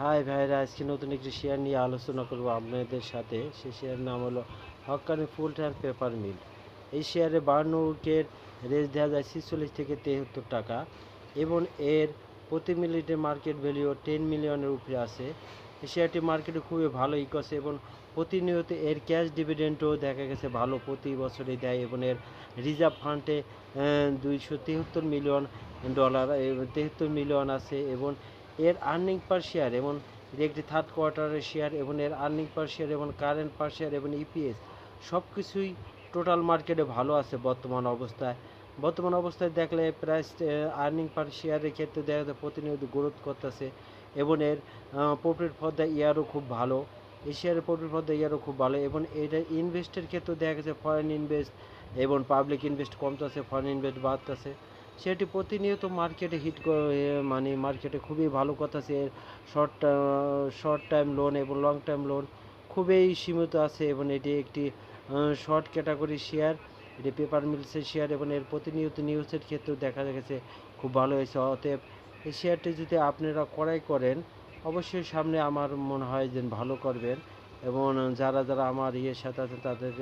High ভাইরা, আজকে নতুন একটি শেয়ার নিয়ে আলোচনা করব আপনাদের সাথে। সেই শেয়ার নাম হলো হকানি ফুল টাইম পেপার মিল এই শেয়ারে বান্ন উইকের রেস দেওয়া যায় ছিচল্লিশ থেকে তেহাত্তর টাকা এবং এর প্রতি মিনিটে মার্কেট ভ্যালু টেন মিলিয়নের উপরে আছে। এই শেয়ারটি মার্কেটে খুবই ভালো ইকছে এবং প্রতিনিয়ত এর ক্যাশ ডিভিডেন্টও দেখা গেছে ভালো প্রতি বছরই দেয় এবং এর রিজার্ভ ফান্ডে দুইশো মিলিয়ন ডলার তেহাত্তর মিলিয়ন আছে এবং এর আর্নিং পার শেয়ার এবং একটি থার্ড কোয়ার্টারের শেয়ার এবং এর আর্নিং পার শেয়ার এবং কারেন্ট পার শেয়ার এবং ইপিএস সব কিছুই টোটাল মার্কেটে ভালো আছে বর্তমান অবস্থায়। বর্তমান অবস্থায় দেখলে প্রাইস আর্নিং পার শেয়ারের ক্ষেত্রে দেখা যায় প্রতিনিয়ত গ্রোথ করতেছে এবং এর প্রফিট ফর দ্য ইয়ারও খুব ভালো। এই শেয়ারের প্রফিট ফর দ্য ইয়ারও খুব ভালো এবং এটা ইনভেস্টের ক্ষেত্রেও দেখা গেছে ফরেন ইনভেস্ট এবং পাবলিক ইনভেস্ট কমতেছে ফরেন ইনভেস্ট বাড়তেছে। সেটি প্রতিনিয়ত মার্কেটে হিট মানে মার্কেটে খুবই ভালো কথা এর শর্ট শর্ট টাইম লোন এবং লং টাইম লোন খুবই সীমিত আছে এবং এটি একটি শর্ট ক্যাটাগরি শেয়ার এটি পেপার মিলসের শেয়ার এবং এর প্রতিনিয়ত নিউজের ক্ষেত্রেও দেখা গেছে, খুব ভালো হয়েছে। অতএব এই শেয়ারটি যদি আপনারা ক্রয় করেন, অবশ্যই সামনে আমার মনে হয় যে ভালো করবেন এবং যারা যারা আমার ইয়ের সাথে আছে তাদের